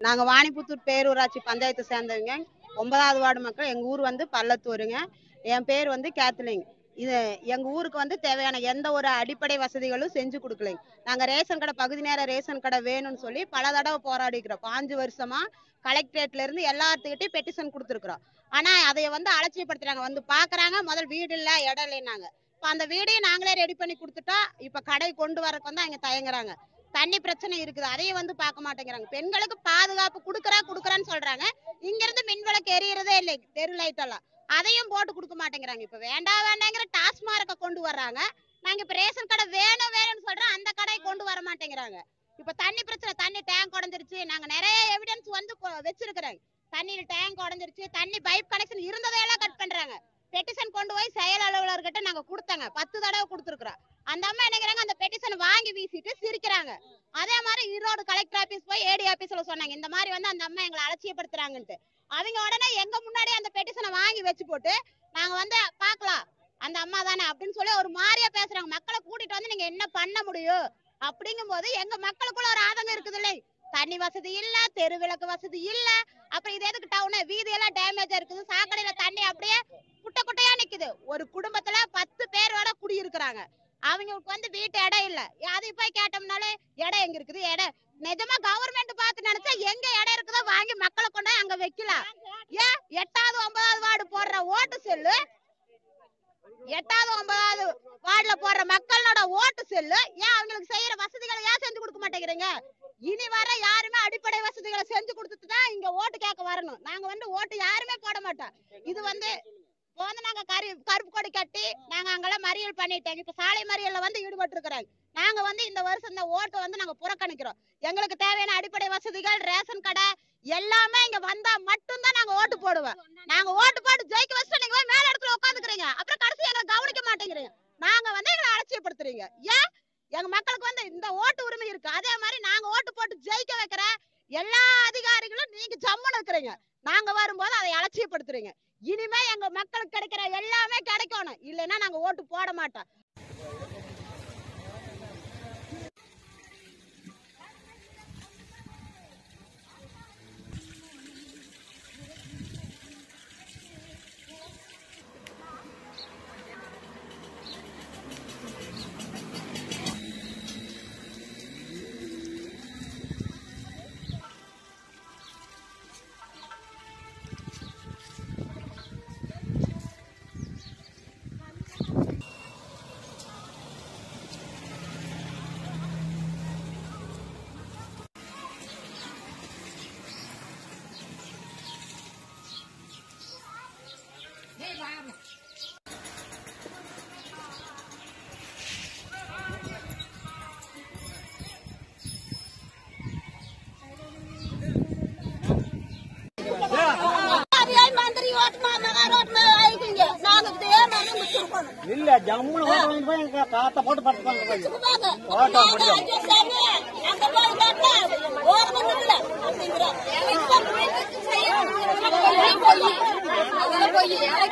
நாங்க வாணிபுத்தூர் பேரூராட்சி பஞ்சாயத்தை சேர்ந்தவங்க. ஒன்பதாவது வார்டு மக்கள். எங்க ஊர் வந்து பள்ளத்தூருங்க. என் பேர் வந்து கேத்லிங். இது எங்க ஊருக்கு வந்து தேவையான எந்த ஒரு அடிப்படை வசதிகளும் செஞ்சு கொடுக்கலைங்க நாங்க ரேஷன் கடை பகுதி நேர ரேஷன் கடை வேணும்னு சொல்லி பல தடவை போராடிக்கிறோம். பாஞ்சு வருஷமா கலெக்டரேட்லேருந்து எல்லாத்துக்கிட்டையும் பெட்டிஷன் கொடுத்துருக்குறோம். ஆனா அதை வந்து அலட்சியப்படுத்துறாங்க. வந்து பாக்குறாங்க முதல் வீடு இல்ல இடம் இல்லைன்னாங்க. இப்ப அந்த வீடையும் நாங்களே ரெடி பண்ணி கொடுத்துட்டா இப்ப கடை கொண்டு வரக்கு வந்து அவங்க தயங்குறாங்க. தண்ணி பிரச்சனை இருக்குது. அதையும் வந்து பார்க்க மாட்டேங்கிறாங்க. பெண்களுக்கு பாதுகாப்பு குடுக்கறா குடுக்கறான்னு சொல்றாங்க. இங்க இருந்து மின் விளக்கு எரியறதே இல்லை. தெரு லைட் எல்லாம். அதையும் போட்டு கொடுக்க மாட்டேங்கிறாங்க. இப்ப வேண்டாம் வேண்டாங்கிற டாஸ்மார்க்க கொண்டு வர்றாங்க. நாங்க இப்ப ரேஷன் கடை வேணும் வேணும்னு சொல்றோம். அந்த கடையை கொண்டு வர மாட்டேங்கிறாங்க. இப்ப தண்ணி பிரச்சனை தண்ணி டேங்க் உடஞ்சிருச்சு. நாங்க நிறைய எவிடன்ஸ் வந்து வச்சிருக்கிறாங்க வச்சிருக்கிறோம். தண்ணியில டேங்க் உடஞ்சிருச்சு. தண்ணி பைப் கனெக்ஷன் இருந்ததையெல்லாம் கட் பண்றாங்க. பெட்டிஷன் கொண்டு போய் செயல் அலுவலர்கிட்ட நாங்க கொடுத்தாங்க. பத்து தடவை கொடுத்துருக்குறோம். அந்த அம்மா என்னங்கிறாங்க அந்த பெட்டிஷன் வாங்கி வீசிட்டு சிரிக்கிறாங்க. அதே மாதிரி ஈரோடு கலெக்டர் ஆபீஸ் போய் ஏடி ஆபீஸ்ல சொன்னாங்க இந்த மாதிரி வந்து அந்த அம்மா எங்களை அலட்சியப்படுத்துறாங்கன்ட்டு. அவங்க உடனே எங்க முன்னாடி அந்த பெட்டிஷனை வாங்கி வச்சு போட்டு நாங்க வந்து பாக்கலாம் அந்த அம்மா தானே அப்படின்னு சொல்லி ஒரு மாதிரியா பேசுறாங்க. மக்களை கூட்டிட்டு வந்து நீங்க என்ன பண்ண முடியும்? அப்படிங்கும் போது எங்க மக்களுக்குள்ள ஒரு ஆதங்கம் இருக்குது இல்லை தண்ணி வசதி இல்ல தெரு விளக்கு வசதி இல்ல. அப்புறம் இது எதுக்கு டவுனு வீதி எல்லாம் டேமேஜா இருக்குது. சாக்கடையில தண்ணி அப்படியே குட்டை குட்டையா நிக்குது. ஒரு குடும்பத்துல பத்து பேரோட குடியிருக்கிறாங்க. அவங்களுக்கு வந்து வீட்டு இடம் இல்ல. அதை போய் கேட்டோம்னாலே இடம் எங்க இருக்குது? இடம் நிஜமா கவர்மெண்ட் பார்த்து நினைச்சா எங்க இடம் இருக்குதோ வாங்கி மக்களை கொண்டா அங்க வைக்கலாம். ஏன் எட்டாவது ஒன்பதாவது வார்டு போடுற ஓட்டு செல்லு. எட்டாவது ஒன்பதாவது வார்டுல போடுற மக்களோட ஓட்டு செல்லு. ஏன் அவங்களுக்கு செய்யற வசதிகளை ஏன் செஞ்சு கொடுக்க மாட்டேங்கிறீங்க? இனி வர யாருமே அடிப்படை வசதிகளை செஞ்சு கொடுத்துட்டு தான் இங்க ஓட்டு கேட்க வரணும். நாங்க வந்து ஓட்டு யாருமே போட மாட்டோம் இது வந்து இப்போ வந்து நாங்க கரு கருப்பு கொடி கட்டி நாங்க அங்கெல்லாம் மறியல் பண்ணிட்டோம். இப்ப சாலை மறியல்ல வந்து ஈடுபட்டு இருக்கிறாங்க நாங்க வந்து இந்த வருஷம் இந்த ஓட்டை வந்து நாங்க புறக்கணிக்கிறோம். எங்களுக்கு தேவையான அடிப்படை வசதிகள் ரேஷன் கடை எல்லாமே இங்க வந்தா மட்டும்தான் நாங்க ஓட்டு போடுவோம். நாங்க ஓட்டு போட்டு ஜெயிக்க வச்சுட்டு நீங்க போய் மேல இடத்துல உட்காந்துக்கிறீங்க. அப்புறம் கடைசி எங்களை கவனிக்க மாட்டேங்கிறீங்க. நாங்க வந்து எங்களை அலட்சியப்படுத்துறீங்க. ஏன்? எங்க மக்களுக்கு வந்து இந்த ஓட்டு உரிமை இருக்கு. அதே மாதிரி நாங்க ஓட்டு போட்டு ஜெயிக்க வைக்கிற எல்லா அதிகாரிகளும் நீங்க ஜம்முன்னு இருக்கிறீங்க. நாங்க வரும்போது அதை அலட்சியப்படுத்துறீங்க. இனிமே எங்க மக்களுக்கு கிடைக்கிற எல்லாமே கிடைக்கணும். இல்லைன்னா நாங்க ஓட்டு போட மாட்டோம். ಇಲ್ಲ ಜಮ್ಮುಳ ಕಾತ ಪಟ್ಟು ಪಟ್ಟು